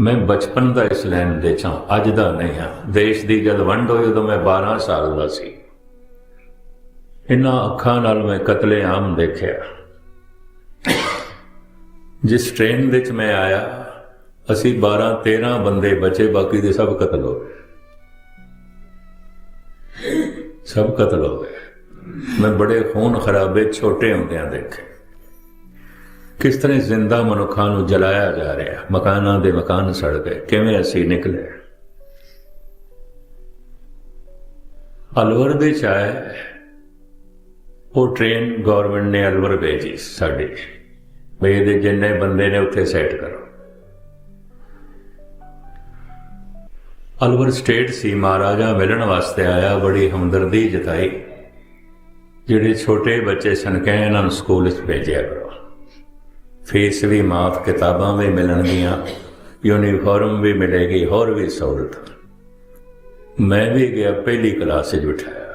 ਮੈਂ ਬਚਪਨ ਦਾ ਇਸ ਲੈਣ ਦੇ ਚਾਂ ਅੱਜ ਦਾ ਨਹੀਂ ਹਾਂ। ਦੇਸ਼ ਦੀ ਜਦ ਵੰਡ ਹੋਈ ਉਦੋਂ ਮੈਂ 12 ਸਾਲ ਦਾ ਸੀ। ਇਨ੍ਹਾਂ ਅੱਖਾਂ ਨਾਲ ਮੈਂ ਕਤਲੇਆਮ ਦੇਖਿਆ। ਜਿਸ ਟ੍ਰੇਨ ਵਿੱਚ ਮੈਂ ਆਇਆ, ਅਸੀਂ 12 13 ਬੰਦੇ ਬਚੇ, ਬਾਕੀ ਦੇ ਸਭ ਕਤਲ ਹੋ ਗਏ। ਸਭ ਕਤਲ ਹੋ ਗਏ। ਮੈਂ ਬੜੇ ਖੂਨ ਖਰਾਬੇ ਛੋਟੇ ਹੁੰਦਿਆਂ ਦੇਖੇ। ਕਿਸ ਤਰ੍ਹਾਂ ਜ਼ਿੰਦਾ ਮਨੁੱਖਾਂ ਨੂੰ ਜਲਾਇਆ ਜਾ ਰਿਹਾ? ਮਕਾਨਾਂ ਦੇ ਮਕਾਨ ਸੜ ਗਏ। ਕਿਵੇਂ ਅਸੀਂ ਨਿਕਲੇ? ਅਲਵਰ ਦੇ ਚਾਏ ਉਹ ਟ੍ਰੇਨ ਗਵਰਨਮੈਂਟ ਨੇ ਅਲਵਰ ਭੇਜੀ ਸਾਡੇ। ਵੀ ਇਹਦੇ ਜਿੰਨੇ ਬੰਦੇ ਨੇ ਉੱਥੇ ਸੈੱਟ ਕਰੋ। ਅਲਵਰ ਸਟੇਟ ਸੀ, ਮਹਾਰਾਜਾ ਮਿਲਣ ਵਾਸਤੇ ਆਇਆ, ਬੜੀ ਹਮਦਰਦੀ ਜਤਾਈ। ਜਿਹੜੇ ਛੋਟੇ ਬੱਚੇ ਸਨ ਕਹੇ ਇਹਨਾਂ ਨੂੰ ਸਕੂਲ ਵਿੱਚ ਭੇਜਿਆ ਕਰੋ। ਫੀਸ ਵੀ ਮਾਫ, ਕਿਤਾਬਾਂ ਵੀ ਮਿਲਣਗੀਆਂ ਯੂਨੀਫਾਰਮ ਵੀ ਮਿਲੇਗੀ, ਹੋਰ ਵੀ ਸਹੂਲਤ। ਮੈਂ ਵੀ ਗਿਆ, ਪਹਿਲੀ ਕਲਾਸ ਵਿੱਚ ਬਿਠਾਇਆ।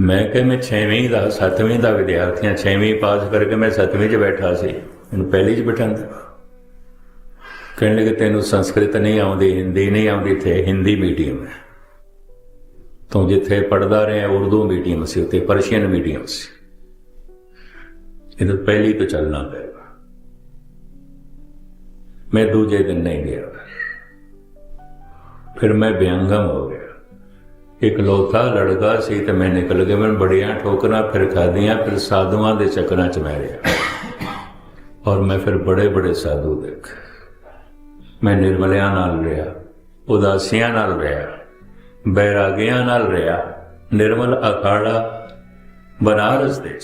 ਮੈਂ ਕਿ ਮੈਂ 6ਵੀਂ ਦਾ 7ਵੀਂ ਦਾ ਵਿਦਿਆਰਥੀਆਂ 6ਵੀਂ ਪਾਸ ਕਰਕੇ ਮੈਂ 7ਵੀਂ 'ਚ ਬੈਠਾ ਸੀ। ਇਹਨੂੰ ਪਹਿਲੀ 'ਚ ਬਿਠਾਉਂਦਾ। ਕਹਿਣ ਲੱਗੇ, ਤੈਨੂੰ ਸੰਸਕ੍ਰਿਤ ਨਹੀਂ ਆਉਂਦੀ, ਹਿੰਦੀ ਨਹੀਂ ਆਉਂਦੀ ਤੇ ਹਿੰਦੀ ਮੀਡੀਅਮ ਹੈ। ਤੂੰ ਜਿੱਥੇ ਪੜਦਾ ਰਿਹਾ, ਉਰਦੂ ਮੀਡੀਅਮ ਸੀ, ਉੱਥੇ ਪਰਸ਼ੀਅਨ ਮੀਡੀਅਮ ਸੀ। ਇਹ ਪਹਿਲੀ ਤੋਂ ਚੱਲਣਾ ਪਏਗਾ। ਮੈਂ ਦੂਜੇ ਦਿਨ ਨਹੀਂ ਗਿਆ। ਫਿਰ ਮੈਂ ਬਿਆੰਗਮ ਹੋ ਗਿਆ। ਇੱਕ ਲੋਥਾ ਲੜਕਾ ਸੀ ਤੇ ਮੈਂ ਨਿਕਲ ਗਿਆ। ਮੈਂ ਬੜੀਆਂ ਠੋਕਰਾਂ ਫਿਰ ਖਾਦੀਆਂ ਫਿਰ ਸਾਧੂਆਂ ਦੇ ਚੱਕਰਾਂ 'ਚ ਮੈਂ ਰਿਹਾ। ਔਰ ਮੈਂ ਫਿਰ ਬੜੇ ਬੜੇ ਸਾਧੂ ਦੇਖ। ਮੈਂ ਨਿਰਮਲਿਆਂ ਨਾਲ ਰਿਹਾ, ਉਦਾਸੀਆਂ ਨਾਲ ਰਿਹਾ, ਬੈਰਾਗੀਆਂ ਨਾਲ ਰਿਹਾ, ਨਿਰਮਲ ਅਖਾੜਾ ਬਨਾਰਸ ਦੇ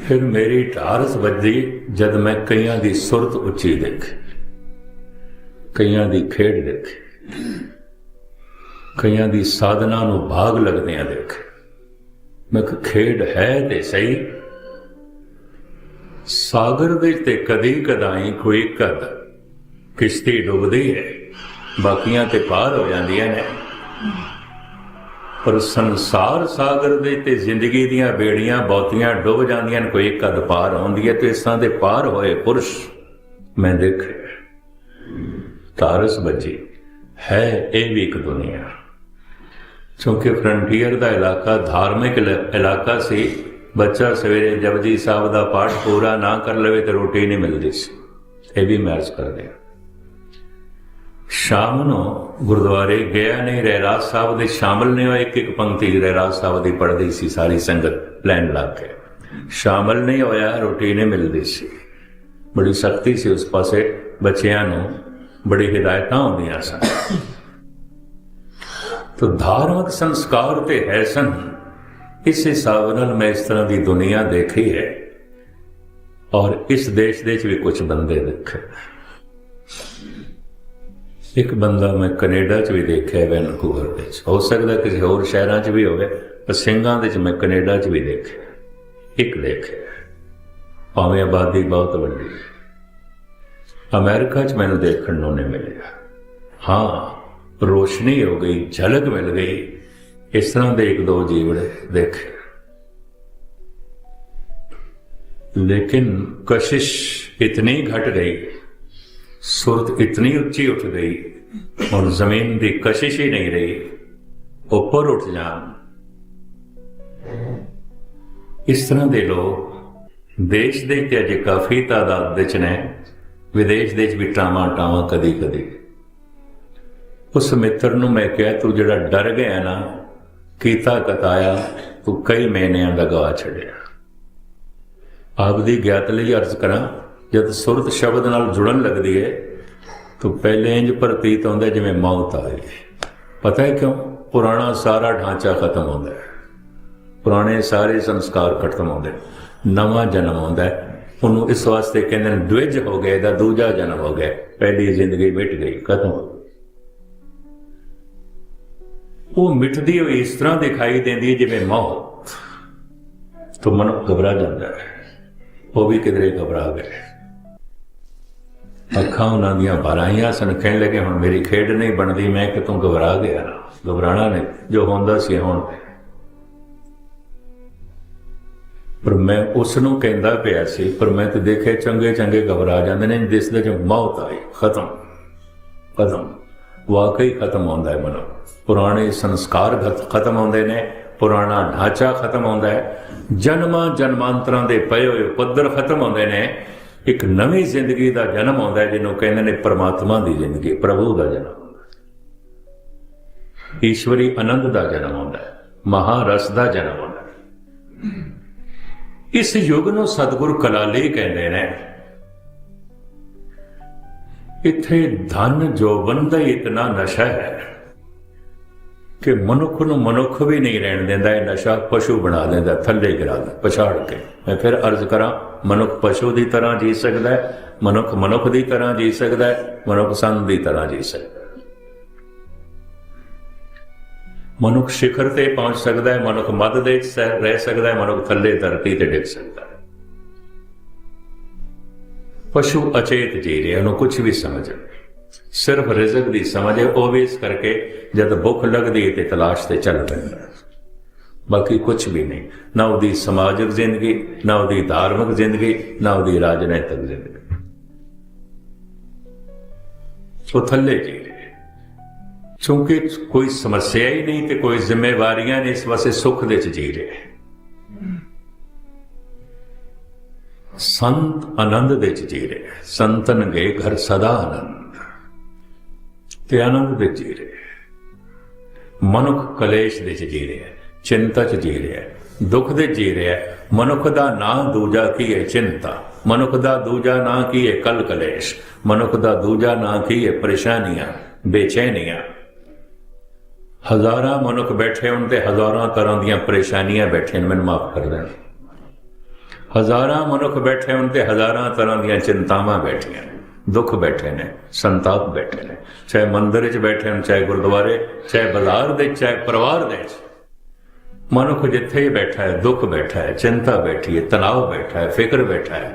ਫਿਰ ਮੇਰੀ ਢਾਰਸ ਵੱਜੀ ਜਦ ਮੈਂ ਕਈਆਂ ਦੀ ਸੁਰਤ ਉੱਚੀ ਦੇਖੀ। ਕਈਆਂ ਦੀ ਖੇਡ ਦੇਖੀ। ਕਈਆਂ ਦੀ ਸਾਧਨਾ ਨੂੰ ਭਾਗ ਲੱਗਦਿਆਂ ਦੇਖ। ਮੈਂ ਕਿਹਾ, ਖੇਡ ਹੈ ਤੇ ਸਹੀ। ਸਾਗਰ ਦੇ ਤੇ ਕਦੀ ਕਦਾਈ ਕੋਈ ਕਦ ਕਿਸ਼ਤੀ ਡੁੱਬਦੀ ਹੈ। ਬਾਕੀਆਂ ਤੇ ਪਾਰ ਹੋ ਜਾਂਦੀਆਂ ਨੇ। ਪਰ ਸੰਸਾਰ ਸਾਗਰ ਦੇ ਤੇ ਜ਼ਿੰਦਗੀ ਦੀਆਂ ਬੇੜੀਆਂ ਬਹੁਤੀਆਂ ਡੁੱਬ ਜਾਂਦੀਆਂ ਨੇ, ਕੋਈ ਕਦ ਪਾਰ ਆਉਂਦੀ ਹੈ ਤੇ ਇਸ ਤਰ੍ਹਾਂ ਦੇ ਪਾਰ ਹੋਏ ਪੁਰਸ਼। ਮੈਂ ਦੇਖੇ, ਤਾਰਸ ਬੱਜੀ ਹੈ, ਇਹ ਵੀ ਇੱਕ ਦੁਨੀਆ। ਕਿਉਂਕਿ ਫਰੰਟੀਅਰ ਦਾ ਇਲਾਕਾ ਧਾਰਮਿਕ ਇਲਾ- ਇਲਾਕਾ ਸੀ। ਬੱਚਾ ਸਵੇਰੇ ਜਪਜੀ ਸਾਹਿਬ ਦਾ ਪਾਠ ਪੂਰਾ ਨਾ ਕਰ ਲਵੇ ਤੇ ਰੋਟੀ ਨਹੀਂ ਮਿਲਦੀ ਸੀ। ਇਹ ਵੀ ਮੈਰਜ ਕਰਦੇ ਆ ਸ਼ਾਮ ਨੂੰ ਗੁਰਦੁਆਰੇ ਗਿਆ ਨਹੀਂ ਰਹਿਰਾਜ ਸਾਹਿਬ ਦੇ ਸ਼ਾਮਲ ਨਹੀਂ ਹੋਇਆ ਇੱਕ ਇੱਕ ਪੰਕਤੀ ਰਹਿਰਾਜ ਸਾਹਿਬ ਦੀ ਪੜ੍ਹਦੀ ਸੀ ਸਾਰੀ ਸੰਗਤ, ਲੈਣ ਲੱਗ ਕੇ ਸ਼ਾਮਲ ਨਹੀਂ ਹੋਇਆ, ਰੋਟੀ ਨਹੀਂ ਮਿਲਦੀ ਸੀ। ਬੜੀ ਸਖਤੀ ਸੀ ਉਸ ਪਾਸੇ, ਬੱਚਿਆਂ ਨੂੰ ਬੜੀ ਹਿਦਾਇਤਾਂ ਹੁੰਦੀਆਂ ਸਨ। ਤੋ ਧਾਰਮਿਕ ਸੰਸਕਾਰ ਤੇ ਹੈ ਸਨ। ਇਸ ਹਿਸਾਬ ਨਾਲ ਮੈਂ ਇਸ ਤਰ੍ਹਾਂ ਦੀ ਦੁਨੀਆ ਦੇਖੀ ਹੈ। ਔਰ ਇਸ ਦੇਸ਼ ਦੇ ਵਿੱਚ ਵੀ ਕੁਝ ਬੰਦੇ ਦੇਖੇ। ਇੱਕ ਬੰਦਾ ਮੈਂ ਕੈਨੇਡਾ 'ਚ ਵੀ ਦੇਖਿਆ, ਵੈਨਕੂਵਰ ਵਿੱਚ। ਹੋ ਸਕਦਾ ਕਿਸੇ ਹੋਰ ਸ਼ਹਿਰਾਂ 'ਚ ਵੀ ਹੋਵੇ, ਪਰ ਸਿੰਘਾਂ ਦੇ 'ਚ ਮੈਂ ਕੈਨੇਡਾ 'ਚ ਵੀ ਦੇਖਿਆ। ਇੱਕ ਦੇਖਿਆ। ਭਾਵੇਂ ਆਬਾਦੀ ਬਹੁਤ ਵੱਡੀ ਅਮਰੀਕਾ 'ਚ ਮੈਨੂੰ ਦੇਖਣ ਨੂੰ ਨਹੀਂ ਮਿਲਿਆ। ਹਾਂ, ਰੋਸ਼ਨੀ ਹੋ ਗਈ, ਝਲਕ ਮਿਲ ਗਈ। ਇਸ ਤਰ੍ਹਾਂ ਦੇ ਇੱਕ ਦੋ ਜੀਵੜੇ ਦੇਖੇ। ਲੇਕਿਨ ਕਸ਼ਿਸ਼ ਇਤਨੀ ਘਟ ਗਈ सुरत इतनी ऊंची उठ गई और जमीन की कशिश ही नहीं रही ऊपर उठ जान ਇਸ ਤਰ੍ਹਾਂ ਦੇ ਲੋਕ ਦੇਸ਼ ਦੇ ਤੇ ਅਜੇ ਕਾਫੀ ਤਾਦਾਦ ਵਿੱਚ ਨੇ ਵਿਦੇਸ਼ ਦੇ ਵਿੱਚ ਵੀ ਟਾਵਾਂ ਟਾਵਾਂ ਕਦੀ ਕਦੀ ਉਸ ਮਿੱਤਰ ਨੂੰ ਮੈਂ ਕਿਹਾ ਤੂੰ ਜਿਹੜਾ ਡਰ ਗਿਆ ਨਾ ਕੀਤਾ ਕਤਾਇਆ ਤੂੰ ਕਈ ਮਹੀਨਿਆਂ ਦਾ ਗਵਾ ਛੱਡਿਆ ਆਪ ਦੀ ਗਿਆਤ ਲਈ ਅਰਜ਼ ਕਰਾਂ ਜਦ ਸੁਰਤ ਸ਼ਬਦ ਨਾਲ ਜੁੜਨ ਲੱਗਦੀ ਹੈ ਤਾਂ ਪਹਿਲੇ ਇੰਜ ਪ੍ਰਤੀਤ ਹੁੰਦਾ ਜਿਵੇਂ ਮੌਤ ਆਏ। ਪਤਾ ਹੈ ਕਿਉਂ? ਪੁਰਾਣਾ ਸਾਰਾ ਢਾਂਚਾ ਖਤਮ ਹੁੰਦਾ ਹੈ ਪੁਰਾਣੇ ਸਾਰੇ ਸੰਸਕਾਰ ਖਤਮ ਹੁੰਦੇ ਨਵਾਂ ਜਨਮ ਆਉਂਦਾ ਹੈ ਉਹਨੂੰ ਇਸ ਵਾਸਤੇ ਕਹਿੰਦੇ ਨੇ, ਦੁਇਜ ਹੋ ਗਿਆ ਦਾ ਦੂਜਾ ਜਨਮ ਹੋ ਗਿਆ। ਪਹਿਲੀ ਜ਼ਿੰਦਗੀ ਮਿਟ ਗਈ, ਖਤਮ ਹੋ ਗਈ। ਉਹ ਮਿਟਦੀ ਹੋਈ ਇਸ ਤਰ੍ਹਾਂ ਦਿਖਾਈ ਦਿੰਦੀ ਹੈ ਜਿਵੇਂ ਮੌਤ। ਤੋਂ ਮਨ ਘਬਰਾ ਜਾਂਦਾ ਹੈ ਉਹ ਵੀ ਕਿਧਰੇ ਘਬਰਾ ਗਏ ਅੱਖਾਂ ਉਹਨਾਂ ਦੀਆਂ ਭਰਾਈਆਂ ਸਨ। ਕਹਿਣ ਲੱਗੇ, ਹੁਣ ਮੇਰੀ ਖੇਡ ਨਹੀਂ ਬਣਦੀ, ਮੈਂ ਕਿ ਘਬਰਾ ਗਿਆ ਘਬਰਾਣਾ ਨਹੀਂ, ਜੋ ਹੁੰਦਾ ਸੀ ਹੁਣ। ਪਰ ਮੈਂ ਉਸ ਨੂੰ ਕਹਿੰਦਾ ਪਿਆ ਸੀ, ਪਰ ਮੈਂ ਤੇ ਦੇਖੇ ਚੰਗੇ ਚੰਗੇ ਘਬਰਾ ਜਾਂਦੇ ਨੇ, ਜਿਸ ਦੇ ਜੋ ਮੌਤ ਆਈ, ਖਤਮ ਖਤਮ, ਵਾਕਈ ਖਤਮ ਹੁੰਦਾ ਹੈ ਮਨੋ। ਪੁਰਾਣੇ ਸੰਸਕਾਰ ਖਤਮ ਹੁੰਦੇ ਨੇ, ਪੁਰਾਣਾ ਢਾਂਚਾ ਖਤਮ ਹੁੰਦਾ ਹੈ, ਜਨਮਾਂ ਜਨਮਾਂਤਰਾਂ ਦੇ ਪਏ ਹੋਏ ਪੱਧਰ ਖਤਮ ਹੁੰਦੇ ਨੇ ਇੱਕ ਨਵੀਂ ਜ਼ਿੰਦਗੀ ਦਾ ਜਨਮ ਆਉਂਦਾ ਜਿਹਨੂੰ ਕਹਿੰਦੇ ਨੇ ਪਰਮਾਤਮਾ ਦੀ ਜ਼ਿੰਦਗੀ, ਪ੍ਰਭੂ ਦਾ ਜਨਮ ਈਸ਼ਵਰੀ ਆਨੰਦ ਦਾ ਜਨਮ ਆਉਂਦਾ ਮਹਾਰਸ ਦਾ ਜਨਮ ਆਉਂਦਾ ਇਸ ਯੁੱਗ ਨੂੰ ਸਤਿਗੁਰ ਕਲਾਲੀ ਕਹਿੰਦੇ ਨੇ, ਇੱਥੇ ਧਨ ਜੋਬਨ ਦਾ ਹੀ ਇਤਨਾ ਨਸ਼ਾ ਹੈ। ਕਿ ਮਨੁੱਖ ਨੂੰ ਮਨੁੱਖ ਵੀ ਨਹੀਂ ਰਹਿਣ ਦਿੰਦਾ, ਇਹ ਨਸ਼ਾ ਪਸ਼ੂ ਬਣਾ ਦਿੰਦਾ, ਥੱਲੇ ਗਿਰਾ ਦਿੰਦਾ, ਪਛਾੜ ਕੇ। ਮੈਂ ਫਿਰ ਅਰਜ਼ ਕਰਾਂ, ਮਨੁੱਖ ਪਸ਼ੂ ਦੀ ਤਰ੍ਹਾਂ ਜੀ ਸਕਦਾ ਹੈ, ਮਨੁੱਖ ਮਨੁੱਖ ਦੀ ਤਰ੍ਹਾਂ ਜੀ ਸਕਦਾ ਹੈ, ਮਨੁੱਖ ਸੰਤ ਦੀ ਤਰ੍ਹਾਂ ਜੀ ਸਕਦਾ ਮਨੁੱਖ ਸਿਖਰ ਤੇ ਪਹੁੰਚ ਸਕਦਾ ਹੈ, ਮਨੁੱਖ ਮੱਧ ਦੇ ਰਹਿ ਸਕਦਾ ਹੈ, ਮਨੁੱਖ ਥੱਲੇ ਧਰਤੀ ਤੇ ਡਿੱਗ ਸਕਦਾ ਹੈ। ਪਸ਼ੂ ਅਚੇਤ ਜੀ ਰਿਹਾ, ਉਹਨੂੰ ਕੁਝ ਵੀ ਸਮਝ ਨਹੀਂ ਸਿਰਫ ਰਿਜ਼ਕ ਦੀ ਸਮਝ ਹੈ, ਉਹ ਵੀ ਇਸ ਕਰਕੇ ਜਦ ਭੁੱਖ ਲੱਗਦੀ ਤੇ ਤਲਾਸ਼ ਤੇ ਚੱਲ ਪੈਂਦਾ ਬਾਕੀ ਕੁਝ ਵੀ ਨਹੀਂ। ਨਾ ਉਹਦੀ ਸਮਾਜਿਕ ਜ਼ਿੰਦਗੀ, ਨਾ ਉਹਦੀ ਧਾਰਮਿਕ ਜ਼ਿੰਦਗੀ, ਨਾ ਉਹਦੀ ਰਾਜਨੀਤਿਕ ਜ਼ਿੰਦਗੀ। ਉਹ ਥੱਲੇ ਜੀ। ਰਿਹਾ ਕਿਉਂਕਿ ਕੋਈ ਸਮੱਸਿਆ ਹੀ ਨਹੀਂ ਤੇ ਕੋਈ ਜ਼ਿੰਮੇਵਾਰੀਆਂ ਨਹੀਂ, ਇਸ ਵਾਸਤੇ ਸੁੱਖ ਦੇ ਚ ਜੀ ਰਿਹਾ ਸੰਤ ਆਨੰਦ ਦੇ ਚ ਜੀ ਰਿਹਾ ਹੈ। ਸੰਤਨ ਗਏ ਘਰ ਸਦਾ ਆਨੰਦ। ਤੇ ਆਨੰਦ ਵਿੱਚ ਜੀ ਰਿਹਾ ਹੈ। ਮਨੁੱਖ ਕਲੇਸ਼ ਦੇ ਚ ਜੀ ਰਿਹਾ ਹੈ, ਚਿੰਤਾ ਚ ਜੀ ਰਿਹਾ ਹੈ, ਦੁੱਖ ਦੇ ਜੀ ਰਿਹਾ ਹੈ। ਮਨੁੱਖ ਦਾ ਨਾਂ ਦੂਜਾ ਕੀ ਹੈ? ਚਿੰਤਾ। ਮਨੁੱਖ ਦਾ ਦੂਜਾ ਨਾਂ ਕੀ ਹੈ? ਕਲ ਕਲੇਸ਼। ਮਨੁੱਖ ਦਾ ਦੂਜਾ ਨਾਂ ਕੀ ਹੈ? ਪਰੇਸ਼ਾਨੀਆਂ ਬੇਚੈਨੀਆਂ। ਹਜ਼ਾਰਾਂ ਮਨੁੱਖ ਬੈਠੇ ਹੋਣ ਤੇ ਹਜ਼ਾਰਾਂ ਤਰ੍ਹਾਂ ਦੀਆਂ ਪਰੇਸ਼ਾਨੀਆਂ ਬੈਠੇ ਨੇ ਮੈਨੂੰ ਮਾਫ ਕਰ ਦੇਣਾ। ਹਜ਼ਾਰਾਂ ਮਨੁੱਖ ਬੈਠੇ ਹੋਣ ਤੇ ਹਜ਼ਾਰਾਂ ਤਰ੍ਹਾਂ ਦੀਆਂ ਚਿੰਤਾਵਾਂ ਬੈਠੀਆਂ ਨੇ। ਦੁੱਖ ਬੈਠੇ ਨੇ ਸੰਤਾਪ ਬੈਠੇ ਨੇ ਚਾਹੇ ਮੰਦਿਰ 'ਚ ਬੈਠੇ ਹੋਣ ਚਾਹੇ ਗੁਰਦੁਆਰੇ ਚਾਹੇ ਬਾਜ਼ਾਰ ਦੇ ਚਾਹੇ ਪਰਿਵਾਰ ਦੇ 'ਚ ਮਨੁੱਖ ਜਿੱਥੇ ਹੀ ਬੈਠਾ ਹੈ ਦੁੱਖ ਬੈਠਾ ਹੈ ਚਿੰਤਾ ਬੈਠੀ ਹੈ ਤਣਾਅ ਬੈਠਾ ਹੈ ਫਿਕਰ ਬੈਠਾ ਹੈ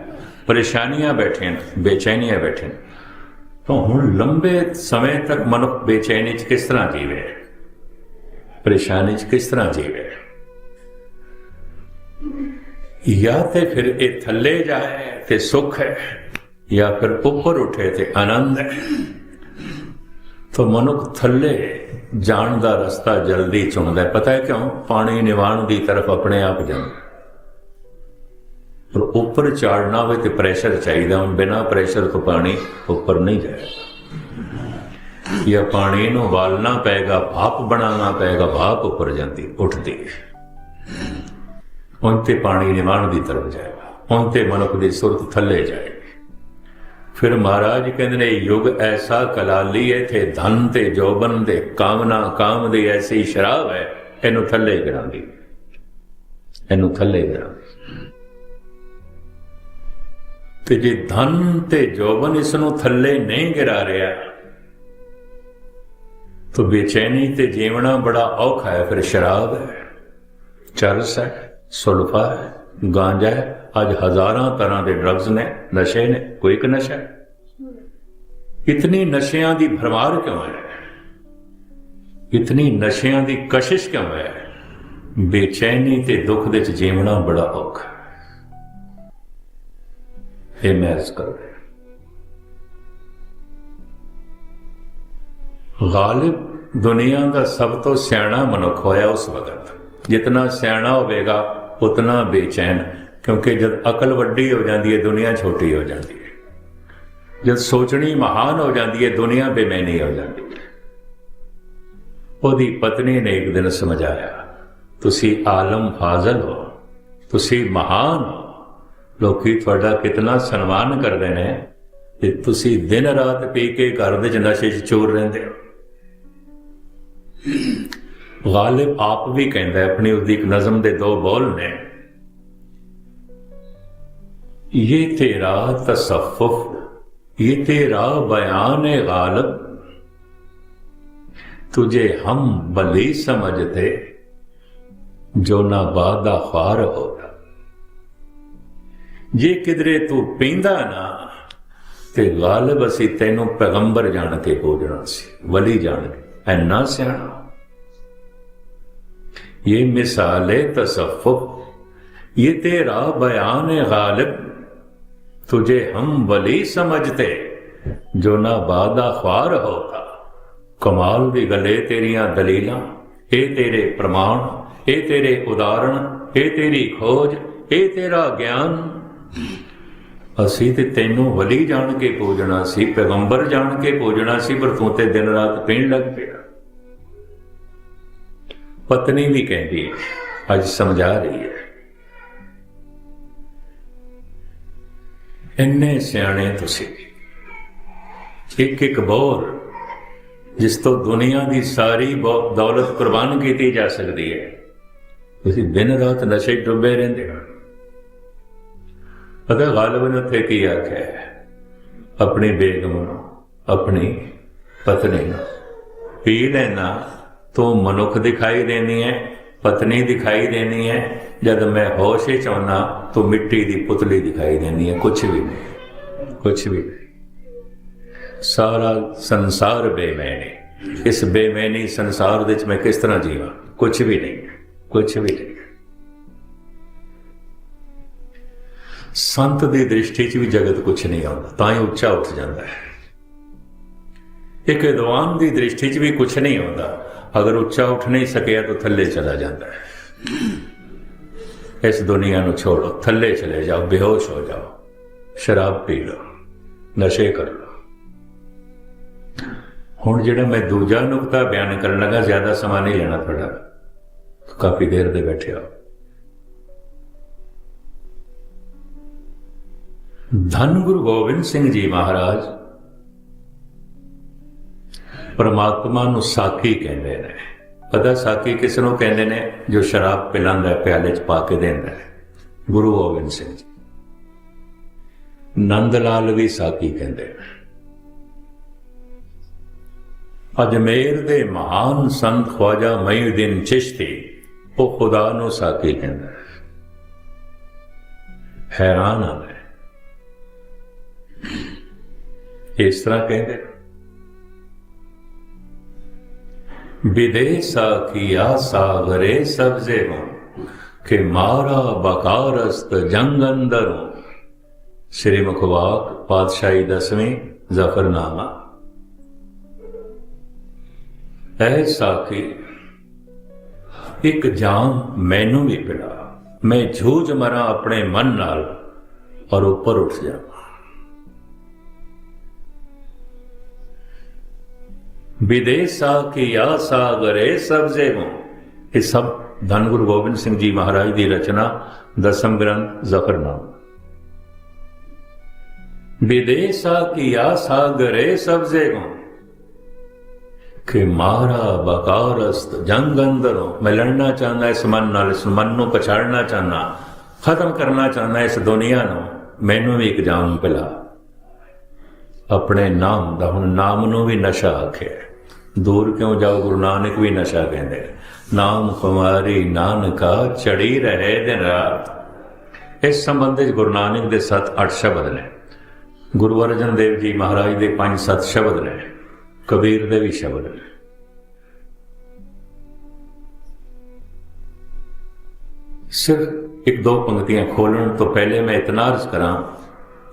ਪਰੇਸ਼ਾਨੀਆਂ ਬੈਠੀਆਂ ਨੇ ਬੇਚੈਨੀਆਂ ਬੈਠੇ ਨੇ ਤਾਂ ਹੁਣ ਲੰਬੇ ਸਮੇਂ ਤੱਕ ਮਨੁੱਖ ਬੇਚੈਨੀ 'ਚ ਕਿਸ ਤਰ੍ਹਾਂ ਜੀਵੇ ਪਰੇਸ਼ਾਨੀ 'ਚ ਕਿਸ ਤਰ੍ਹਾਂ ਜੀਵੇ ਜਾਂ ਤੇ ਫਿਰ ਇਹ ਥੱਲੇ ਜਾਏ ਤੇ ਸੁੱਖ ਹੈ ਜਾਂ ਫਿਰ ਉੱਪਰ ਉੱਠੇ ਤੇ ਆਨੰਦ ਹੈ। ਤਾਂ ਮਨੁੱਖ ਥੱਲੇ ਜਾਣ ਦਾ ਰਸਤਾ ਜਲਦੀ ਚੁਣਦਾ ਹੈ। ਪਤਾ ਹੈ ਕਿਉਂ? ਪਾਣੀ ਨਿਵਾਣ ਦੀ ਤਰਫ ਆਪਣੇ ਆਪ ਜਾਂਦਾ ਪਰ ਉੱਪਰ ਚੜਨਾ ਹੋਵੇ ਤੇ ਪ੍ਰੈਸ਼ਰ ਚਾਹੀਦਾ ਹੁਣ ਬਿਨਾ ਪ੍ਰੈਸ਼ਰ ਤੋਂ ਪਾਣੀ ਉੱਪਰ ਨਹੀਂ ਜਾਏਗਾ ਜਾਂ ਪਾਣੀ ਨੂੰ ਉਬਾਲਣਾ ਪਏਗਾ, ਭਾਪ ਬਣਾਉਣਾ ਪਏਗਾ, ਭਾਪ ਉੱਪਰ ਜਾਂਦੀ, ਉੱਠਦੀ। ਹੁਣ ਤੇ ਪਾਣੀ ਨਿਵਾਣ ਦੀ ਤਰਫ ਜਾਏਗਾ। ਹੁਣ ਤੇ ਮਨੁੱਖ ਦੀ ਸੁਰਤ ਥੱਲੇ ਜਾਏਗੀ। ਫਿਰ ਮਹਾਰਾਜ ਕਹਿੰਦੇ ਨੇ, ਯੁਗ ਐਸਾ ਕਲਾਲੀ ਹੈ ਤੇ ਧਨ ਤੇ ਜੋਬਨ ਦੇ ਕਾਮਨਾ, ਕਾਮ ਦੀ ਐਸੀ ਸ਼ਰਾਬ ਹੈ, ਇਹਨੂੰ ਥੱਲੇ ਗਿਰਾਂਦੀ ਇਹਨੂੰ ਥੱਲੇ ਗਿਰਾਂਦੀ ਤੇ ਜੇ ਧਨ ਤੇ ਜੋਬਨ ਇਸ ਨੂੰ ਥੱਲੇ ਨਹੀਂ ਗਿਰਾ ਰਿਹਾ, ਤਾਂ ਬੇਚੈਨੀ ਤੇ ਜੀਵਣਾ ਬੜਾ ਔਖਾ ਹੈ, ਫਿਰ ਸ਼ਰਾਬ ਹੈ। ਚਰਸ ਹੈ, ਸੁਲਫਾ ਹੈ, ਗਾਂਜਾ ਹੈ ਅੱਜ ਹਜ਼ਾਰਾਂ ਤਰ੍ਹਾਂ ਦੇ ਡਰੱਗਸ ਨੇ, ਨਸ਼ੇ ਨੇ, ਕੋਈ ਇੱਕ ਨਸ਼ਾ? ਹੈ ਇਤਨੀ ਨਸ਼ਿਆਂ ਦੀ ਭਰਮਾਰ ਕਿਉਂ ਹੈ? ਇਤਨੀ ਨਸ਼ਿਆਂ ਦੀ ਕਸ਼ਿਸ਼ ਕਿਉਂ ਹੈ? ਬੇਚੈਨੀ ਤੇ ਦੁੱਖ ਦੇ ਚ ਜੀਵਣਾ ਬੜਾ ਔਖਾ ਇਹ ਮੈਂ ਅਰਜ਼ ਕਰ ਗਾਲਿਬ ਦੁਨੀਆ ਦਾ ਸਭ ਤੋਂ ਸਿਆਣਾ ਮਨੁੱਖ ਹੋਇਆ ਉਸ ਵਕਤ। ਜਿਤਨਾ ਸਿਆਣਾ ਹੋਵੇਗਾ, ਉਤਨਾ ਬੇਚੈਨ ਕਿਉਂਕਿ ਜਦ ਅਕਲ ਵੱਡੀ ਹੋ ਜਾਂਦੀ ਹੈ, ਦੁਨੀਆ ਛੋਟੀ ਹੋ ਜਾਂਦੀ ਹੈ। ਜਦ ਸੋਚਣੀ ਮਹਾਨ ਹੋ ਜਾਂਦੀ ਹੈ, ਦੁਨੀਆ ਬੇਮੈਨੀ ਹੋ ਜਾਂਦੀ ਹੈ। ਉਹਦੀ ਪਤਨੀ ਨੇ ਇੱਕ ਦਿਨ ਸਮਝਾਇਆ, ਤੁਸੀਂ ਆਲਮ ਫਾਜ਼ਲ ਹੋ, ਤੁਸੀਂ ਮਹਾਨ ਹੋ। ਲੋਕੀ ਤੁਹਾਡਾ ਕਿਤਨਾ ਸਨਮਾਨ ਕਰਦੇ ਨੇ ਤੇ ਤੁਸੀਂ ਦਿਨ ਰਾਤ ਪੀ ਕੇ ਘਰ ਦੇ ਚ ਨਸ਼ੇ 'ਚ ਚੋਰ ਰਹਿੰਦੇ ਹੋ। ਗਾਲਿਬ ਆਪ ਵੀ ਕਹਿੰਦਾ ਆਪਣੀ ਉਹਦੀ ਇੱਕ ਨਜ਼ਮ ਦੇ ਦੋ ਬੋਲ ਨੇ। ਇਹ ਤੇਰਾ ਤਸਫੁਫ ਇਹ ਤੇਰਾ ਬਿਆਨ ਹੈ ਗਾਲਿਬ तुझे हम भली समझते ਜੋ ਨਾ ਬਾਦਾ ਖਾਰ ਹੋਗਾ ਜੇ ਕਿਧਰੇ ਤੂੰ ਪੀਂਦਾ ਨਾ ਤੇ ਗਾਲਬ ਅਸੀਂ ਤੈਨੂੰ ਪੈਗੰਬਰ ਜਾਣ ਕੇ ਪੂਜਣਾ ਸੀ ਵਲੀ ਜਾਣ ਕੇ ਐਨਾ ਸਿਆਣਾ ਇਹ ਮਿਸਾਲ ਹੈ ਤਸਫੁਫ ये तेरा बयान गालिब तुझे हम वली समझते जो ना बादा ख्वार होता ਕਮਾਲ ਦੀ ਗੱਲੇ ਤੇਰੀਆਂ ਦਲੀਲਾਂ ਇਹ ਤੇਰੇ ਪ੍ਰਮਾਣ ਇਹ ਤੇਰੇ ਉਦਾਹਰਣ ਇਹ ਤੇਰੀ ਖੋਜ ਇਹ ਤੇਰਾ ਗਿਆਨ ਅਸੀਂ ਤੇ ਤੈਨੂੰ ਵਲੀ ਜਾਣ ਕੇ ਪੂਜਣਾ ਸੀ ਪੈਗੰਬਰ ਜਾਣ ਕੇ ਪੂਜਣਾ ਸੀ ਪਰ ਤੂੰ ਤੇ ਦਿਨ ਰਾਤ ਪੀਣ ਲੱਗ ਪਿਆ ਪਤਨੀ ਵੀ ਕਹਿੰਦੀ ਹੈ ਅੱਜ ਸਮਝਾ ਰਹੀ ਹੈ ਇੰਨੇ ਸਿਆਣੇ ਤੁਸੀਂ। ਇੱਕ ਇੱਕ ਬੋਰ, ਜਿਸ ਤੋਂ ਦੁਨੀਆ ਦੀ ਸਾਰੀ ਬਹੁ- ਦੌਲਤ ਕੁਰਬਾਨ ਕੀਤੀ ਜਾ ਸਕਦੀ ਹੈ। ਤੁਸੀਂ ਦਿਨ ਰਾਤ ਨਸ਼ੇ ਡੁੱਬੇ ਰਹਿੰਦੇ ਹੋ। ਪਤਾ ਗਾਲਬ ਨੇ ਉੱਥੇ ਕੀ ਆਖਿਆ ਆਪਣੀ ਬੇਗਮ ਨੂੰ, ਆਪਣੀ ਪਤਨੀ ਨੂੰ, ਪੀ ਲੈਣਾ, ਤੂੰ ਮਨੁੱਖ ਦਿਖਾਈ ਦੇਣੀ ਹੈ ਪਤਨੀ ਦਿਖਾਈ ਦੇਣੀ ਹੈ। ਜਦ ਮੈਂ ਹੋਸ਼ ਵਿੱਚ ਆਉਣਾ, ਤੂੰ ਮਿੱਟੀ ਦੀ ਪੁਤਲੀ ਦਿਖਾਈ ਦੇਣੀ ਹੈ। ਕੁਝ ਵੀ ਨਹੀਂ। ਕੁਝ ਵੀ ਨਹੀਂ। ਸਾਰਾ ਸੰਸਾਰ ਬੇਮੈਨੀ। ਇਸ ਬੇਮੈਨੀ ਸੰਸਾਰ ਵਿੱਚ ਮੈਂ ਕਿਸ ਤਰ੍ਹਾਂ ਜੀਵਾਂ? ਕੁਝ ਵੀ ਨਹੀਂ। ਕੁਝ ਵੀ ਨਹੀਂ। ਸੰਤ ਦੀ ਦ੍ਰਿਸ਼ਟੀ 'ਚ ਵੀ ਜਗਤ ਕੁਝ ਨਹੀਂ ਆਉਂਦਾ। ਤਾਂ ਹੀ ਉੱਚਾ ਉੱਠ ਜਾਂਦਾ ਹੈ। ਇੱਕ ਵਿਦਵਾਨ ਦੀ ਦ੍ਰਿਸ਼ਟੀ 'ਚ ਵੀ ਕੁਝ ਨਹੀਂ ਆਉਂਦਾ। ਅਗਰ ਉੱਚਾ ਉੱਠ ਨਹੀਂ ਸਕਿਆ ਤਾਂ ਥੱਲੇ ਚਲਾ ਜਾਂਦਾ ਹੈ। ਇਸ ਦੁਨੀਆ ਨੂੰ ਛੋੜੋ, ਥੱਲੇ ਚਲੇ ਜਾਓ, ਬੇਹੋਸ਼ ਹੋ ਜਾਓ। ਸ਼ਰਾਬ ਪੀ ਲਓ, ਨਸ਼ੇ ਕਰ ਲਓ। ਹੁਣ ਜਿਹੜਾ ਮੈਂ ਦੂਜਾ ਨੁਕਤਾ ਬਿਆਨ ਕਰਨ ਲੱਗਾ, ਜ਼ਿਆਦਾ ਸਮਾਂ ਨਹੀਂ ਲੈਣਾ ਤੁਹਾਡਾ। ਕਾਫੀ ਦੇਰ ਦੇ ਬੈਠੇ ਹੋ। ਧੰਨ ਗੁਰੂ ਗੋਬਿੰਦ ਸਿੰਘ ਜੀ ਮਹਾਰਾਜ ਪਰਮਾਤਮਾ ਨੂੰ ਸਾਖੀ ਕਹਿੰਦੇ ਨੇ। ਪਤਾ ਸਾਖੀ ਕਿਸ ਨੂੰ ਕਹਿੰਦੇ ਨੇ? ਜੋ ਸ਼ਰਾਬ ਪਿਲਾਉਂਦਾ ਹੈ, ਪਿਆਲੇ 'ਚ ਪਾ ਕੇ ਦਿੰਦਾ ਹੈ। ਗੁਰੂ ਗੋਬਿੰਦ ਸਿੰਘ ਜੀ। ਨੰਦ ਲਾਲ ਵੀ ਸਾਖੀ ਕਹਿੰਦੇ ਨੇ। ਅਜਮੇਰ ਦੇ ਮਹਾਨ ਸੰਤ ਖਵਾਜਾ ਮਈਉਦੀਨ ਚਿਸ਼ਤੀ, ਉਹ ਖੁਦਾ ਨੂੰ ਸਾਕੀ ਕਹਿੰਦਾ ਹੈਰਾਨ ਆ ਮੈਂ। ਇਸ ਤਰ੍ਹਾਂ ਕਹਿੰਦੇ ਵਿਦੇਸਾ ਕੀਆ ਸਾਗਰੇ ਸਬਜ਼ੇ ਨੂੰ ਕਿ ਮਾਰਾ ਬਕਾਰਸਤ ਜੰਗ ਅੰਦਰੋਂ। ਸ੍ਰੀ ਮੁਖਵਾਕ ਪਾਤਸ਼ਾਹੀ ਦਸਵੀਂ ਜ਼ਫਰਨਾਮਾ। ਐ ਸਾਖੀ, ਇੱਕ ਜਾਮ ਮੈਨੂੰ ਵੀ ਪਿਲਾ, ਮੈਂ ਝੂਝ ਮਰਾਂ ਆਪਣੇ ਮਨ ਨਾਲ, ਔਰ ਉੱਪਰ ਉੱਠ ਜਾਵਾਂ। ਵਿਦੇਸਾ ਕੀ ਆ ਸਾਗਰੇ ਸਬਜ਼ੇ ਨੂੰ ਇਹ ਸਭ ਧੰਨ ਗੁਰੂ ਗੋਬਿੰਦ ਸਿੰਘ ਜੀ ਮਹਾਰਾਜ ਦੀ ਰਚਨਾ, ਦਸਮ ਗ੍ਰੰਥ, ਜ਼ਫਰਨਾਮਾ। ਵਿਦੇਸਾ ਕੀ ਆ ਸਾਗਰੇ ਸਬਜ਼ੇ ਨੂੰ ਕਿ ਮਾਰਾ ਬਕਾਰਸਤ ਜੰਗ ਅੰਦਰੋਂ ਮੈਂ ਲੜਨਾ ਚਾਹੁੰਦਾ, ਇਸ ਮਨ ਨਾਲ, ਇਸ ਮਨ ਨੂੰ ਪਛਾੜਨਾ ਚਾਹੁੰਦਾ, ਖਤਮ ਕਰਨਾ ਚਾਹੁੰਦਾ ਇਸ ਦੁਨੀਆ ਨੂੰ, ਮੈਨੂੰ ਵੀ ਇੱਕ ਜਾਮ ਪਿਲਾ। ਆਪਣੇ ਨਾਮ ਦਾ, ਹੁਣ ਨਾਮ ਨੂੰ ਵੀ ਨਸ਼ਾ ਆਖਿਆ ਦੂਰ ਕਿਉਂ ਜਾਓ? ਗੁਰੂ ਨਾਨਕ ਵੀ ਨਸ਼ਾ ਕਹਿੰਦੇ ਨਾਮ ਕੁਮਾਰੀ ਨਾਨਕਾ, ਚੜੀ ਰਹੇ ਦਿਨ ਰਾਤ। ਇਸ ਸੰਬੰਧ ਗੁਰੂ ਨਾਨਕ ਦੇ ਸੱਤ ਅੱਠ ਸ਼ਬਦ ਨੇ। ਗੁਰੂ ਅਰਜਨ ਦੇਵ ਜੀ ਮਹਾਰਾਜ ਦੇ ਪੰਜ ਸੱਤ ਸ਼ਬਦ ਨੇ। ਕਬੀਰ ਦੇ ਵੀ ਸ਼ਬਦ ਨੇ। ਸਿਰਫ ਇੱਕ ਦੋ ਪੰਕਤੀਆਂ ਖੋਲਣ ਤੋਂ ਪਹਿਲੇ ਮੈਂ ਇਤਨਾ ਅਰਜ਼ ਕਰਾਂ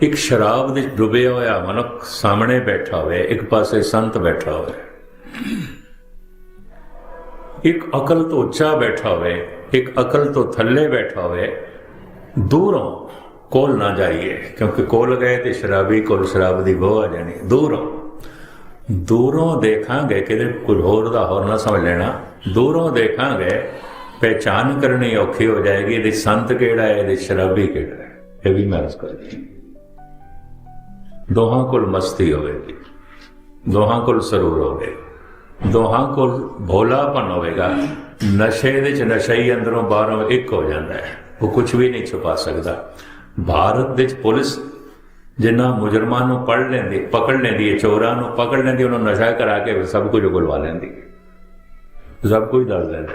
ਇੱਕ ਸ਼ਰਾਬ ਵਿੱਚ ਡੁੱਬਿਆ ਹੋਇਆ ਮਨੁੱਖ ਸਾਹਮਣੇ ਬੈਠਾ ਹੋਵੇ, ਇੱਕ ਪਾਸੇ ਸੰਤ ਬੈਠਾ ਹੋਵੇ, ਇੱਕ ਅਕਲ ਤੋਂ ਉੱਚਾ ਬੈਠਾ ਹੋਵੇ, ਇੱਕ ਅਕਲ ਤੋਂ ਥੱਲੇ ਬੈਠਾ ਹੋਵੇ, ਦੂਰੋਂ ਕੋਲ ਨਾ ਜਾਈਏ, ਕਿਉਂਕਿ ਕੋਲ ਗਏ ਤੇ ਸ਼ਰਾਬੀ ਕੋਲ ਸ਼ਰਾਬ ਦੀ ਬੋ ਆ ਜਾਣੀ, ਦੂਰੋਂ। ਦੂਰੋਂ ਦੇਖਾਂਗੇ, ਕਿਤੇ ਕੋਈ ਹੋਰ ਦਾ ਹੋਰ ਨਾ ਸਮਝ ਲੈਣਾ, ਦੂਰੋਂ ਦੇਖਾਂਗੇ ਪਹਿਚਾਨ ਕਰਨੀ ਔਖੀ ਹੋ ਜਾਏਗੀ, ਇਹਦੇ ਸੰਤ ਕਿਹੜਾ ਹੈ, ਇਹਦੇ ਸ਼ਰਾਬੀ ਕਿਹੜਾ ਹੈ, ਇਹ ਵੀ ਮੈਂ ਅਰਜ਼ ਕਰਦੀ ਦੋਹਾਂ ਕੋਲ ਮਸਤੀ ਹੋਵੇਗੀ, ਦੋਹਾਂ ਕੋਲ ਸਰੂਰ ਹੋਵੇਗਾ, ਦੋਹਾਂ ਕੋਲ ਭੋਲਾਪਨ ਹੋਵੇਗਾ। ਨਸ਼ੇ ਦੇ ਵਿੱਚ ਨਸ਼ਾ ਹੀ ਅੰਦਰੋਂ ਬਾਹਰੋਂ ਇੱਕ ਹੋ ਜਾਂਦਾ ਹੈ, ਉਹ ਕੁਝ ਵੀ ਨਹੀਂ ਛੁਪਾ ਸਕਦਾ। ਭਾਰਤ ਵਿੱਚ ਪੁਲਿਸ ਜਿਨ੍ਹਾਂ ਮੁਜਰਮਾਂ ਨੂੰ ਪੜ ਲੈਂਦੀ, ਪਕੜ ਲੈਂਦੀ ਹੈ, ਚੋਰਾਂ ਨੂੰ ਪਕੜ ਲੈਂਦੀ, ਉਹਨਾਂ ਨੂੰ ਨਸ਼ਾ ਕਰਾ ਕੇ ਸਭ ਕੁਝ ਉਗਲਵਾ ਲੈਂਦੀ ਸਭ ਕੁਝ ਦੱਸ ਦਿੰਦਾ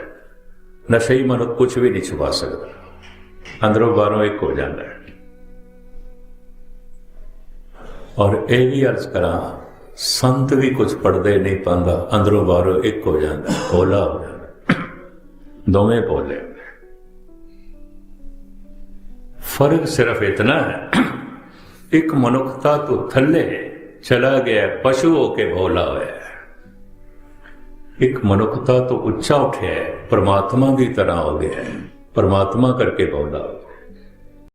ਨਸ਼ਾ ਹੀ ਮਨੁੱਖ ਕੁਝ ਵੀ ਨਹੀਂ ਛੁਪਾ ਸਕਦਾ। ਅੰਦਰੋਂ ਬਾਹਰੋਂ ਇੱਕ ਹੋ ਜਾਂਦਾ ਹੈ। ਔਰ ਇਹ ਵੀ ਅਰਜ਼ ਕਰਾਂ, ਸੰਤ ਵੀ ਕੁਝ ਪੜਦੇ ਨਹੀਂ ਪਾਉਂਦਾ, ਅੰਦਰੋਂ ਬਾਹਰੋਂ ਇੱਕ ਹੋ ਜਾਂਦਾ, ਭੋਲਾ ਹੋ ਜਾਂਦਾ। ਦੋਵੇਂ ਬੋਲੇ ਫ਼ਰਕ ਸਿਰਫ ਇਤਨਾ ਹੈ, ਇੱਕ ਮਨੁੱਖਤਾ ਤੋਂ ਥੱਲੇ ਚਲਾ ਗਿਆ, ਪਸ਼ੂ ਹੋ ਕੇ ਭੋਲਾ ਹੋਇਆ ਇੱਕ ਮਨੁੱਖਤਾ ਤੋਂ ਉੱਚਾ ਉੱਠਿਆ ਪਰਮਾਤਮਾ ਦੀ ਤਰ੍ਹਾਂ ਹੋ ਗਿਆ ਪਰਮਾਤਮਾ ਕਰਕੇ ਭੋਲਾ ਹੋ